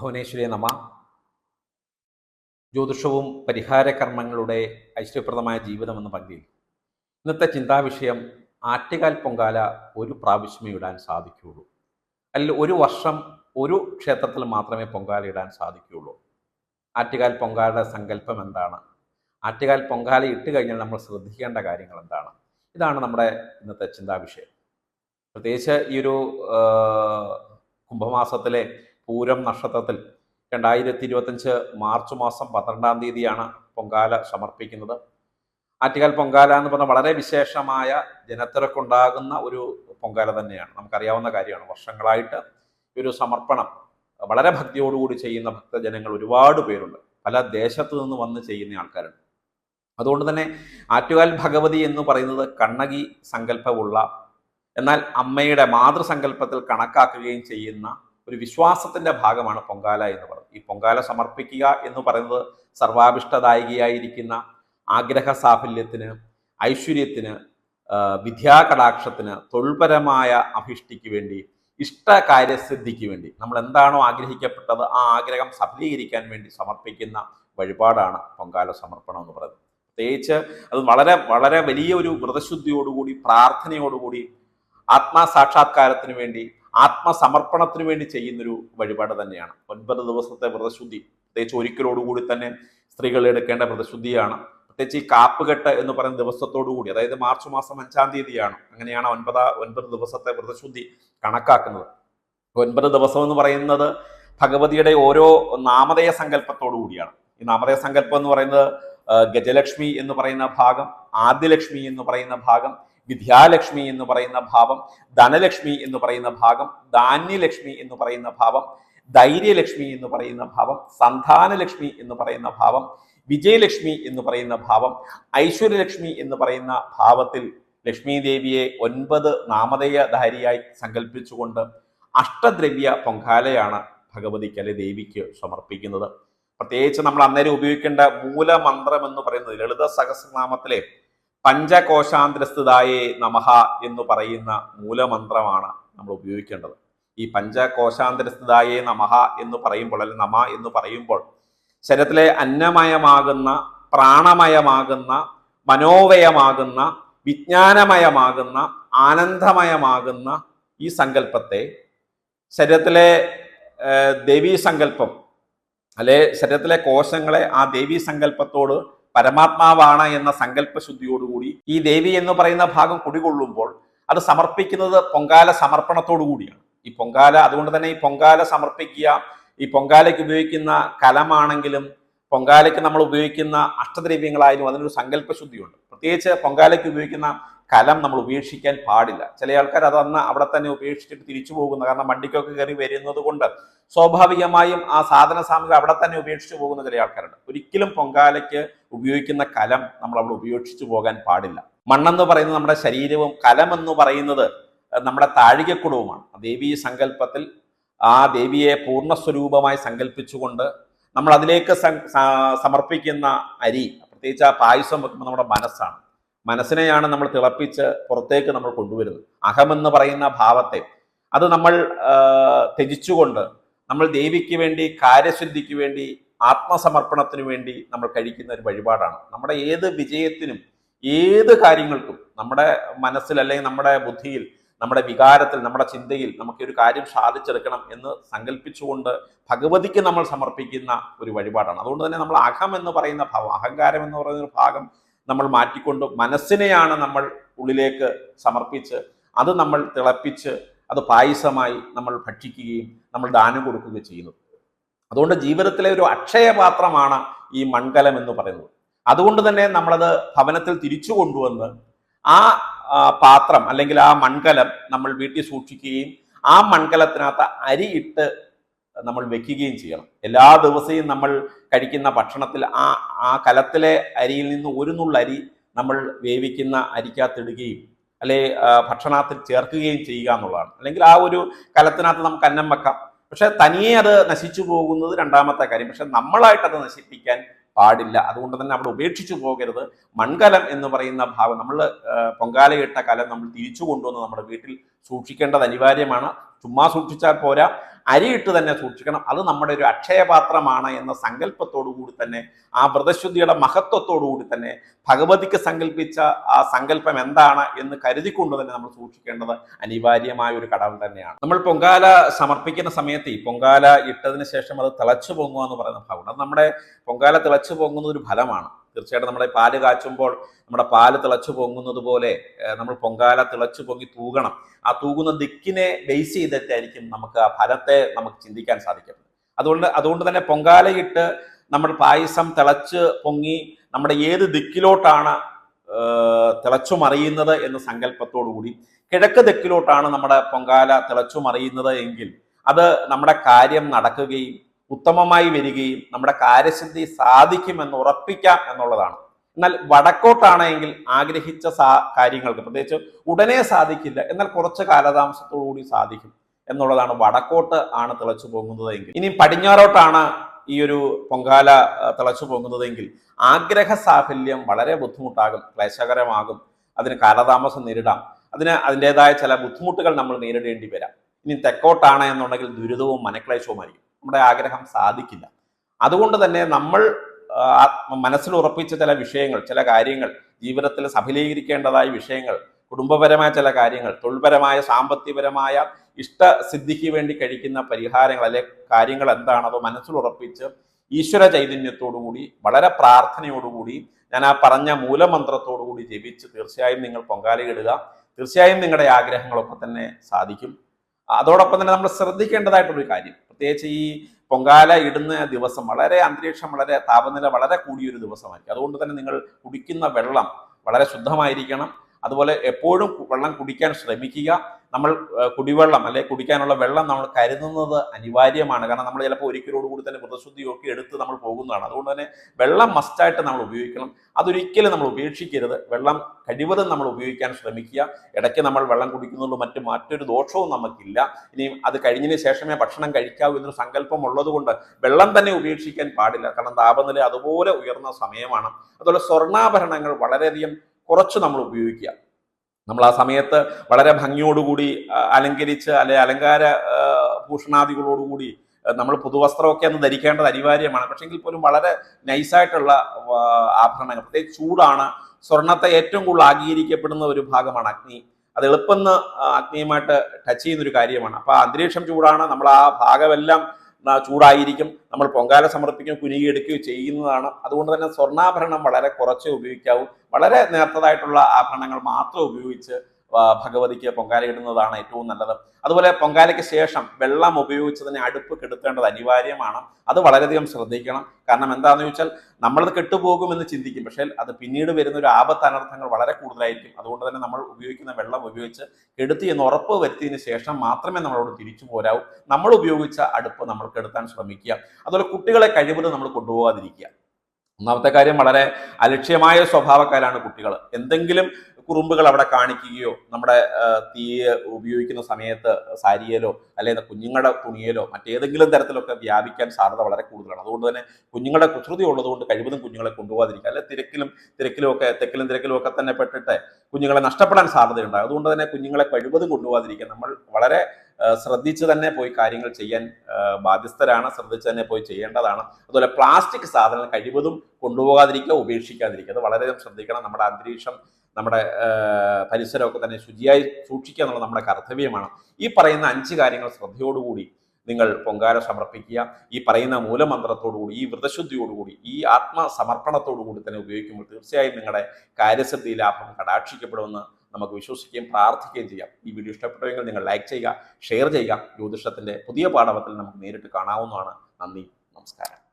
ഭുവനേശ്വരി നമ. ജ്യോതിഷവും പരിഹാര കർമ്മങ്ങളുടെ ഐശ്വര്യപ്രദമായ ജീവിതം എന്ന ഇന്നത്തെ ചിന്താവിഷയം ആറ്റുകാൽ പൊങ്കാല ഒരു പ്രാവശ്യമേ ഇടാൻ സാധിക്കുകയുള്ളൂ. അല്ലെങ്കിൽ ഒരു വർഷം ഒരു ക്ഷേത്രത്തിൽ മാത്രമേ പൊങ്കാല ഇടാൻ സാധിക്കുകയുള്ളൂ. ആറ്റുകാൽ പൊങ്കാലയുടെ സങ്കല്പം എന്താണ്? ആറ്റുകാൽ പൊങ്കാല ഇട്ട് കഴിഞ്ഞാൽ നമ്മൾ ശ്രദ്ധിക്കേണ്ട കാര്യങ്ങൾ എന്താണ്? ഇതാണ് നമ്മുടെ ഇന്നത്തെ ചിന്താവിഷയം പ്രത്യേകിച്ച് ഈ ഒരു കുംഭമാസത്തിലെ പൂരം നക്ഷത്രത്തിൽ രണ്ടായിരത്തി ഇരുപത്തഞ്ച് മാർച്ച് മാസം പന്ത്രണ്ടാം തീയതിയാണ് പൊങ്കാല സമർപ്പിക്കുന്നത്. ആറ്റുകാൽ പൊങ്കാല എന്ന് പറഞ്ഞാൽ വളരെ വിശേഷമായ ജനത്തിരക്കുണ്ടാകുന്ന ഒരു പൊങ്കാല തന്നെയാണ്. നമുക്കറിയാവുന്ന കാര്യമാണ്. വർഷങ്ങളായിട്ട് ഒരു സമർപ്പണം വളരെ ഭക്തിയോടുകൂടി ചെയ്യുന്ന ഭക്തജനങ്ങൾ ഒരുപാട് പേരുണ്ട്. പല ദേശത്തു നിന്ന് വന്ന് ചെയ്യുന്ന ആൾക്കാരുണ്ട്. അതുകൊണ്ട് തന്നെ ആറ്റുകാൽ ഭഗവതി എന്ന് പറയുന്നത് കണ്ണകി സങ്കല്പമുള്ള എന്നാൽ അമ്മയുടെ മാതൃസങ്കല്പത്തിൽ കണക്കാക്കുകയും ചെയ്യുന്ന ഒരു വിശ്വാസത്തിന്റെ ഭാഗമാണ് പൊങ്കാല എന്ന് പറയുന്നത്. ഈ പൊങ്കാല സമർപ്പിക്കുക എന്ന് പറയുന്നത് സർവാഭിഷ്ടദായികയായിരിക്കുന്ന ആഗ്രഹ സാഫല്യത്തിന് ഐശ്വര്യത്തിന് വിദ്യാകടാക്ഷത്തിന് തൊഴിൽപരമായ അഭിഷ്ടിക്ക് വേണ്ടി ഇഷ്ടകാര്യസിദ്ധിക്ക് വേണ്ടി നമ്മൾ എന്താണോ ആഗ്രഹിക്കപ്പെട്ടത് ആ ആഗ്രഹം സഫലീകരിക്കാൻ വേണ്ടി സമർപ്പിക്കുന്ന വഴിപാടാണ് പൊങ്കാല സമർപ്പണം എന്ന് പറയുന്നത്. പ്രത്യേകിച്ച് അത് വളരെ വളരെ വലിയ ഒരു വ്രതശുദ്ധിയോടുകൂടി പ്രാർത്ഥനയോടുകൂടി ആത്മാസാക്ഷാത്കാരത്തിന് വേണ്ടി ആത്മസമർപ്പണത്തിന് വേണ്ടി ചെയ്യുന്നൊരു വഴിപാട് തന്നെയാണ്. ഒൻപത് ദിവസത്തെ വ്രതശുദ്ധി. പ്രത്യേകിച്ച് ഒരിക്കലോടുകൂടി തന്നെ സ്ത്രീകൾ എടുക്കേണ്ട വ്രതശുദ്ധിയാണ്. പ്രത്യേകിച്ച് ഈ കാപ്പുകെട്ട് എന്ന് പറയുന്ന ദിവസത്തോടു കൂടി അതായത് മാർച്ച് മാസം അഞ്ചാം തീയതിയാണ് അങ്ങനെയാണ് ഒൻപതാ ഒൻപത് ദിവസത്തെ വ്രതശുദ്ധി കണക്കാക്കുന്നത്. ഒൻപത് ദിവസം എന്ന് പറയുന്നത് ഭഗവതിയുടെ ഓരോ നാമധേയ സങ്കല്പത്തോടു കൂടിയാണ്. ഈ നാമധേയ സങ്കല്പം എന്ന് പറയുന്നത് ഗജലക്ഷ്മി എന്ന് പറയുന്ന ഭാഗം ആദ്യലക്ഷ്മി എന്ന് പറയുന്ന ഭാഗം വിദ്യാലക്ഷ്മി എന്ന് പറയുന്ന ഭാവം ധനലക്ഷ്മി എന്ന് പറയുന്ന ഭാഗം ധാന്യലക്ഷ്മി എന്ന് പറയുന്ന ഭാവം ധൈര്യലക്ഷ്മി എന്ന് പറയുന്ന ഭാവം സന്താനലക്ഷ്മി എന്ന് പറയുന്ന ഭാവം വിജയലക്ഷ്മി എന്ന് പറയുന്ന ഭാവം ഐശ്വര്യലക്ഷ്മി എന്ന് പറയുന്ന ഭാവത്തിൽ ലക്ഷ്മി ദേവിയെ ഒൻപത് നാമധേയധാരിയായി സങ്കല്പിച്ചുകൊണ്ട് അഷ്ടദ്രവ്യ പൊങ്കാലയാണ് ഭഗവതിക്ക് അല്ലെ ദേവിക്ക് സമർപ്പിക്കുന്നത്. പ്രത്യേകിച്ച് നമ്മൾ അന്നേരം ഉപയോഗിക്കേണ്ട മൂലമന്ത്രം എന്ന് പറയുന്നത് ലളിത സഹസ്രനാമത്തിലെ പഞ്ചകോശാന്തരസ്ഥിതായേ നമഹ എന്ന് പറയുന്ന മൂലമന്ത്രമാണ് നമ്മൾ ഉപയോഗിക്കേണ്ടത്. ഈ പഞ്ചകോശാന്തരസ്ഥിതായേ നമഹ എന്ന് പറയുമ്പോൾ അല്ലെ നമ എന്ന് പറയുമ്പോൾ ശരീരത്തിലെ അന്നമയമാകുന്ന പ്രാണമയമാകുന്ന മനോവയമാകുന്ന വിജ്ഞാനമയമാകുന്ന ആനന്ദമയമാകുന്ന ഈ സങ്കല്പത്തെ ശരീരത്തിലെ ദേവീ സങ്കല്പം അല്ലെ ശരീരത്തിലെ കോശങ്ങളെ ആ ദേവീ സങ്കല്പത്തോട് പരമാത്മാവാണ് എന്ന സങ്കല്പ ശുദ്ധിയോടുകൂടി ഈ ദേവി എന്ന് പറയുന്ന ഭാഗം കുടികൊള്ളുമ്പോൾ അത് സമർപ്പിക്കുന്നത് പൊങ്കാല സമർപ്പണത്തോടു കൂടിയാണ്. ഈ പൊങ്കാല അതുകൊണ്ട് തന്നെ ഈ പൊങ്കാല സമർപ്പിക്കുക ഈ പൊങ്കാലയ്ക്ക് ഉപയോഗിക്കുന്ന കലമാണെങ്കിലും പൊങ്കാലയ്ക്ക് നമ്മൾ ഉപയോഗിക്കുന്ന അഷ്ടദ്രവ്യങ്ങളായാലും അതിനൊരു സങ്കല്പ ശുദ്ധിയുണ്ട് പ്രത്യേകിച്ച് പൊങ്കാലയ്ക്ക് ഉപയോഗിക്കുന്ന കലം നമ്മൾ ഉപേക്ഷിക്കാൻ പാടില്ല. ചില ആൾക്കാർ അത് അന്ന് അവിടെ തന്നെ ഉപേക്ഷിച്ചിട്ട് തിരിച്ചു പോകുന്നു. കാരണം വണ്ടിക്കൊക്കെ കയറി വരുന്നത് കൊണ്ട് സ്വാഭാവികമായും ആ സാധന സാമഗ്രി അവിടെ തന്നെ ഉപേക്ഷിച്ചു പോകുന്ന ചില ആൾക്കാരുണ്ട്. ഒരിക്കലും പൊങ്കാലയ്ക്ക് ഉപയോഗിക്കുന്ന കലം നമ്മൾ അവിടെ ഉപേക്ഷിച്ചു പോകാൻ പാടില്ല. മണ്ണെന്ന് പറയുന്നത് നമ്മുടെ ശരീരവും കലം എന്ന് പറയുന്നത് നമ്മുടെ താഴികക്കുടവുമാണ്. ദേവീ സങ്കല്പത്തിൽ ആ ദേവിയെ പൂർണസ്വരൂപമായി സങ്കല്പിച്ചുകൊണ്ട് നമ്മൾ അതിലേക്ക് സമർപ്പിക്കുന്ന അരി പ്രത്യേകിച്ച് ആ പായസം വെക്കുമ്പോൾ നമ്മുടെ മനസ്സാണ്. മനസ്സിനെയാണ് നമ്മൾ തിളപ്പിച്ച് പുറത്തേക്ക് നമ്മൾ കൊണ്ടുവരുന്നത്. അഹമെന്ന് പറയുന്ന ഭാവത്തെ. അത് നമ്മൾ ത്യജിച്ചുകൊണ്ട് നമ്മൾ ദേവിക്ക് വേണ്ടി കാര്യശുദ്ധിക്ക് വേണ്ടി ആത്മസമർപ്പണത്തിന് വേണ്ടി നമ്മൾ കഴിക്കുന്ന ഒരു വഴിപാടാണ്. നമ്മുടെ ഏത് വിജയത്തിനും ഏത് കാര്യങ്ങൾക്കും നമ്മുടെ മനസ്സിൽ അല്ലെങ്കിൽ നമ്മുടെ ബുദ്ധിയിൽ നമ്മുടെ വികാരത്തിൽ നമ്മുടെ ചിന്തയിൽ നമുക്ക് ഒരു കാര്യം സാധിച്ചെടുക്കണം എന്ന് സങ്കല്പിച്ചുകൊണ്ട് ഭഗവതിക്ക് നമ്മൾ സമർപ്പിക്കുന്ന ഒരു വഴിപാടാണ്. അതുകൊണ്ട് തന്നെ നമ്മൾ അഹം എന്ന് പറയുന്ന ഭാവം അഹങ്കാരം എന്ന് പറയുന്ന ഒരു ഭാഗം നമ്മൾ മാറ്റിക്കൊണ്ട് മനസ്സിനെയാണ് നമ്മൾ ഉള്ളിലേക്ക് സമർപ്പിച്ച് അത് നമ്മൾ തിളപ്പിച്ച് അത് പായസമായി നമ്മൾ ഭക്ഷിക്കുകയും നമ്മൾ ദാനം കൊടുക്കുകയും ചെയ്യുന്നത് അതുകൊണ്ട് ജീവിതത്തിലെ ഒരു അക്ഷയപാത്രമാണ് ഈ മൺകലം എന്ന് പറയുന്നത്. അതുകൊണ്ട് തന്നെ നമ്മളത് ഭവനത്തിൽ തിരിച്ചു കൊണ്ടുവന്ന് ആ പാത്രം അല്ലെങ്കിൽ ആ മൺകലം നമ്മൾ വീട്ടിൽ സൂക്ഷിക്കുകയും ആ മൺകലത്തിനകത്ത് അരി ഇട്ട് നമ്മൾ വെക്കുകയും ചെയ്യണം. എല്ലാ ദിവസവും നമ്മൾ കഴിക്കുന്ന ഭക്ഷണത്തിൽ ആ ആ കലത്തിലെ അരിയിൽ നിന്ന് ഒരു നുള്ളരി നമ്മൾ വേവിക്കുന്ന അരിക്കകത്തിടുകയും അല്ലെ ഭക്ഷണത്തിൽ ചേർക്കുകയും ചെയ്യുക എന്നുള്ളതാണ്. അല്ലെങ്കിൽ ആ ഒരു കലത്തിനകത്ത് നമുക്ക് അന്നം വെക്കാം. പക്ഷെ തനിയെ അത് നശിച്ചു പോകുന്നത് രണ്ടാമത്തെ കാര്യം. പക്ഷെ നമ്മളായിട്ട് അത് നശിപ്പിക്കാൻ പാടില്ല. അതുകൊണ്ട് തന്നെ അവിടെ ഉപേക്ഷിച്ചു പോകരുത്. മൺകലം എന്ന് പറയുന്ന ഭാവം നമ്മൾ പൊങ്കാലയിട്ട കലം നമ്മൾ തിരിച്ചു കൊണ്ടുവന്ന് നമ്മുടെ വീട്ടിൽ സൂക്ഷിക്കേണ്ടത് അനിവാര്യമാണ്. ചുമ്മാ സൂക്ഷിച്ചാൽ പോരാ. അരിയിട്ട് തന്നെ സൂക്ഷിക്കണം. അത് നമ്മുടെ ഒരു അക്ഷയപാത്രമാണ് എന്ന സങ്കല്പത്തോടു കൂടി തന്നെ ആ വ്രതശുദ്ധിയുടെ മഹത്വത്തോടു കൂടി തന്നെ ഭഗവതിക്ക് സങ്കല്പിച്ച ആ സങ്കല്പം എന്താണ് എന്ന് കരുതിക്കൊണ്ട് തന്നെ നമ്മൾ സൂക്ഷിക്കേണ്ടത് അനിവാര്യമായ ഒരു കടമ തന്നെയാണ്. നമ്മൾ പൊങ്കാല സമർപ്പിക്കുന്ന സമയത്ത് ഈ പൊങ്കാല ഇട്ടതിന് ശേഷം അത് തിളച്ചു പൊങ്ങുക എന്ന് പറയുന്ന ഭാഗമുണ്ട് അത് നമ്മുടെ പൊങ്കാല തിളച്ചു പൊങ്ങുന്ന ഒരു ഫലമാണ്. തീർച്ചയായിട്ടും നമ്മുടെ പാൽ കാച്ചുമ്പോൾ നമ്മുടെ പാൽ തിളച്ചു പൊങ്ങുന്നത് പോലെ നമ്മൾ പൊങ്കാല തിളച്ചു പൊങ്ങി തൂകണം. ആ തൂകുന്ന ദിക്കിനെ ബേസ് ചെയ്തിട്ടായിരിക്കും നമുക്ക് ആ ഫലത്തെ നമുക്ക് ചിന്തിക്കാൻ സാധിക്കുന്നത്. അതുകൊണ്ട് അതുകൊണ്ട് തന്നെ പൊങ്കാലയിട്ട് നമ്മൾ പായസം തിളച്ച് പൊങ്ങി നമ്മുടെ ഏത് ദിക്കിലോട്ടാണ് തിളച്ചു മറിയുന്നത് എന്ന സങ്കല്പത്തോടു കൂടി കിഴക്ക് ദിക്കിലോട്ടാണ് നമ്മുടെ പൊങ്കാല തിളച്ചു മറിയുന്നത് എങ്കിൽ അത് നമ്മുടെ കാര്യം നടക്കുകയും ഉത്തമമായി വരികയും നമ്മുടെ കാര്യസിദ്ധി സാധിക്കുമെന്ന് ഉറപ്പിക്കാം എന്നുള്ളതാണ്. എന്നാൽ വടക്കോട്ടാണെങ്കിൽ ആഗ്രഹിച്ച സാ കാര്യങ്ങൾക്ക് പ്രത്യേകിച്ച് ഉടനെ സാധിക്കില്ല എന്നാൽ കുറച്ച് കാലതാമസത്തോടുകൂടി സാധിക്കും എന്നുള്ളതാണ് വടക്കോട്ട് ആണ് തിളച്ചു പോകുന്നത് എങ്കിൽ. ഇനി പടിഞ്ഞാറോട്ടാണ് ഈ ഒരു പൊങ്കാല തിളച്ചു പോകുന്നതെങ്കിൽ ആഗ്രഹ സാഫല്യം വളരെ ബുദ്ധിമുട്ടാകും ക്ലേശകരമാകും അതിന് കാലതാമസം നേരിടാം അതിന് അതിന്റെതായ ചില ബുദ്ധിമുട്ടുകൾ നമ്മൾ നേരിടേണ്ടി വരാം. ഇനി തെക്കോട്ടാണ് എന്നുണ്ടെങ്കിൽ ദുരിതവും മനക്ലേശവുമായിരിക്കും. നമ്മുടെ ആഗ്രഹം സാധിക്കില്ല. അതുകൊണ്ട് തന്നെ നമ്മൾ മനസ്സിൽ ഉറപ്പിച്ച ചില വിഷയങ്ങൾ ചില കാര്യങ്ങൾ ജീവിതത്തിൽ സഫലീകരിക്കേണ്ടതായ വിഷയങ്ങൾ കുടുംബപരമായ ചില കാര്യങ്ങൾ തൊഴിൽപരമായ സാമ്പത്തികപരമായ ഇഷ്ടസിദ്ധിക്ക് വേണ്ടി കഴിക്കുന്ന പരിഹാരങ്ങൾ അല്ലെ കാര്യങ്ങൾ എന്താണതോ മനസ്സിൽ ഉറപ്പിച്ച് ഈശ്വര ചൈതന്യത്തോടുകൂടി വളരെ പ്രാർത്ഥനയോടുകൂടി ഞാൻ ആ പറഞ്ഞ മൂലമന്ത്രത്തോടുകൂടി ജപിച്ച് തീർച്ചയായും നിങ്ങൾ പൊങ്കാലയിടുക തീർച്ചയായും നിങ്ങളുടെ ആഗ്രഹങ്ങളൊക്കെ തന്നെ സാധിക്കും. അതോടൊപ്പം തന്നെ നമ്മൾ ശ്രദ്ധിക്കേണ്ടതായിട്ടൊരു കാര്യം പ്രത്യേകിച്ച് ഈ പൊങ്കാല ഇടുന്ന ദിവസം വളരെ അന്തരീക്ഷം വളരെ താപനില വളരെ കൂടിയൊരു ദിവസമായിരിക്കും. അതുകൊണ്ട് തന്നെ നിങ്ങൾ കുടിക്കുന്ന വെള്ളം വളരെ ശുദ്ധമായിരിക്കണം. അതുപോലെ എപ്പോഴും വെള്ളം കുടിക്കാൻ ശ്രമിക്കുക. നമ്മൾ കുടിവെള്ളം അല്ലെ കുടിക്കാനുള്ള വെള്ളം നമ്മൾ കരുതുന്നത് അനിവാര്യമാണ്. കാരണം നമ്മൾ ചിലപ്പോൾ ഒരിക്കലോട് കൂടി തന്നെ വ്രതശുദ്ധിയൊക്കെ എടുത്ത് നമ്മൾ പോകുന്നതാണ്. അതുകൊണ്ട് തന്നെ വെള്ളം മസ്റ്റായിട്ട് നമ്മൾ ഉപയോഗിക്കണം. അതൊരിക്കലും നമ്മൾ ഉപേക്ഷിക്കരുത്. വെള്ളം കഴിവതും നമ്മൾ ഉപയോഗിക്കാൻ ശ്രമിക്കുക. ഇടയ്ക്ക് നമ്മൾ വെള്ളം കുടിക്കുന്നുള്ളൂ മറ്റു മറ്റൊരു ദോഷവും നമുക്കില്ല. ഇനിയും അത് കഴിഞ്ഞതിന് ശേഷമേ ഭക്ഷണം കഴിക്കാവൂ എന്നൊരു സങ്കല്പം ഉള്ളതുകൊണ്ട് വെള്ളം തന്നെ ഉപേക്ഷിക്കാൻ പാടില്ല. കാരണം താപനില അതുപോലെ ഉയർന്ന സമയമാണ്. അതുപോലെ സ്വർണാഭരണങ്ങൾ വളരെയധികം കുറച്ച് നമ്മൾ ഉപയോഗിക്കുക. നമ്മൾ ആ സമയത്ത് വളരെ ഭംഗിയോടുകൂടി അലങ്കരിച്ച് അല്ലെ അലങ്കാര ഭൂഷണാദികളോടുകൂടി നമ്മൾ പുതുവസ്ത്രമൊക്കെ അന്ന് ധരിക്കേണ്ടത് അനിവാര്യമാണ്. പക്ഷെങ്കിൽ പോലും വളരെ നൈസായിട്ടുള്ള ആഭരണങ്ങൾ. പ്രത്യേകിച്ച് ചൂടാണ് സ്വർണത്തെ ഏറ്റവും കൂടുതൽ ആഗീകരിക്കപ്പെടുന്ന ഒരു ഭാഗമാണ് അഗ്നി. അത് എളുപ്പം അഗ്നിയുമായിട്ട് ടച്ച് ചെയ്യുന്ന ഒരു കാര്യമാണ്. അപ്പോൾ അന്തരീക്ഷം ചൂടാണ്. നമ്മൾ ആ ഭാഗമെല്ലാം ചൂടായിരിക്കും. നമ്മൾ പൊങ്കാല സമർപ്പിക്കുകയും കുനികിയെടുക്കുകയും ചെയ്യുന്നതാണ്. അതുകൊണ്ട് തന്നെ സ്വർണാഭരണം വളരെ കുറച്ചേ ഉപയോഗിക്കാവൂ. വളരെ നേർത്തതായിട്ടുള്ള ആഭരണങ്ങൾ മാത്രം ഉപയോഗിച്ച് ഭഗവതിക്ക് പൊങ്കാല ഇടുന്നതാണ് ഏറ്റവും നല്ലത്. അതുപോലെ പൊങ്കാലയ്ക്ക് ശേഷം വെള്ളം ഉപയോഗിച്ച് തന്നെ അടുപ്പ് കെടുത്തേണ്ടത് അനിവാര്യമാണ്. അത് വളരെയധികം ശ്രദ്ധിക്കണം. കാരണം എന്താണെന്ന് ചോദിച്ചാൽ നമ്മളത് കെട്ടുപോകുമെന്ന് ചിന്തിക്കും. പക്ഷേ അത് പിന്നീട് വരുന്ന ഒരു ആപത്ത് അനർത്ഥങ്ങൾ വളരെ കൂടുതലായിരിക്കും. അതുകൊണ്ട് തന്നെ നമ്മൾ ഉപയോഗിക്കുന്ന വെള്ളം ഉപയോഗിച്ച് കെടുത്തി എന്ന് ഉറപ്പ് വരുത്തിയതിന് ശേഷം മാത്രമേ നമ്മളോട് തിരിച്ചു പോരാവൂ. നമ്മൾ ഉപയോഗിച്ച അടുപ്പ് നമ്മൾ കെടുത്താൻ ശ്രമിക്കുക. അതുപോലെ കുട്ടികളെ കഴിവതും നമ്മൾ കൊണ്ടുപോകാതിരിക്കുക. ഒന്നാമത്തെ കാര്യം വളരെ അലക്ഷ്യമായ സ്വഭാവക്കാരാണ് കുട്ടികൾ. എന്തെങ്കിലും കുറുമ്പുകൾ അവിടെ കാണിക്കുകയോ നമ്മുടെ തീ ഉപയോഗിക്കുന്ന സമയത്ത് സാരിയിലോ അല്ലെങ്കിൽ കുഞ്ഞുങ്ങളുടെ തുണിയിലോ മറ്റേതെങ്കിലും തരത്തിലൊക്കെ വ്യാപിക്കാൻ സാധ്യത വളരെ കൂടുതലാണ്. അതുകൊണ്ട് തന്നെ കുഞ്ഞുങ്ങളുടെ കുസൃതി ഉള്ളതുകൊണ്ട് കഴിവതും കുഞ്ഞുങ്ങളെ കൊണ്ടുപോകാതിരിക്കുക. അല്ലെങ്കിൽ തിരക്കിലും തിരക്കിലും ഒക്കെ തെക്കിലും തിരക്കിലും ഒക്കെ തന്നെ പെട്ടിട്ട് കുഞ്ഞുങ്ങളെ നഷ്ടപ്പെടാൻ സാധ്യതയുണ്ട്. അതുകൊണ്ട് തന്നെ കുഞ്ഞുങ്ങളെ കഴിവതും കൊണ്ടുപോകാതിരിക്കുക. നമ്മൾ വളരെ ശ്രദ്ധിച്ച് തന്നെ പോയി കാര്യങ്ങൾ ചെയ്യാൻ ബാധ്യസ്ഥരാണ് ശ്രദ്ധിച്ച് തന്നെ പോയി ചെയ്യേണ്ടതാണ്. അതുപോലെ പ്ലാസ്റ്റിക് സാധനങ്ങൾ കഴിവതും കൊണ്ടുപോകാതിരിക്കുക ഉപേക്ഷിക്കാതിരിക്കുക. അത് വളരെയധികം ശ്രദ്ധിക്കണം. നമ്മുടെ അന്തരീക്ഷം നമ്മുടെ പരിസരമൊക്കെ തന്നെ ശുചിയായി സൂക്ഷിക്കുക എന്നുള്ളത് നമ്മുടെ കർത്തവ്യമാണ്. ഈ പറയുന്ന അഞ്ച് കാര്യങ്ങൾ ശ്രദ്ധയോടുകൂടി നിങ്ങൾ പൊങ്കാല സമർപ്പിക്കുക. ഈ പറയുന്ന മൂലമന്ത്രത്തോടുകൂടി ഈ വ്രതശുദ്ധിയോടുകൂടി ഈ ആത്മസമർപ്പണത്തോടുകൂടി തന്നെ ഉപയോഗിക്കുമ്പോൾ തീർച്ചയായും നിങ്ങളുടെ കാര്യസിദ്ധി ലാഭം കടാക്ഷിക്കപ്പെടുമെന്ന് നമുക്ക് വിശ്വസിക്കുകയും പ്രാർത്ഥിക്കുകയും ചെയ്യാം. ഈ വീഡിയോ ഇഷ്ടപ്പെട്ടെങ്കിൽ നിങ്ങൾ ലൈക്ക് ചെയ്യുക ഷെയർ ചെയ്യുക. ജ്യോതിഷത്തിന്റെ പുതിയ പാഠവത്തിൽ നമുക്ക് നേരിട്ട് കാണാവുന്നതാണ്. നന്ദി നമസ്കാരം.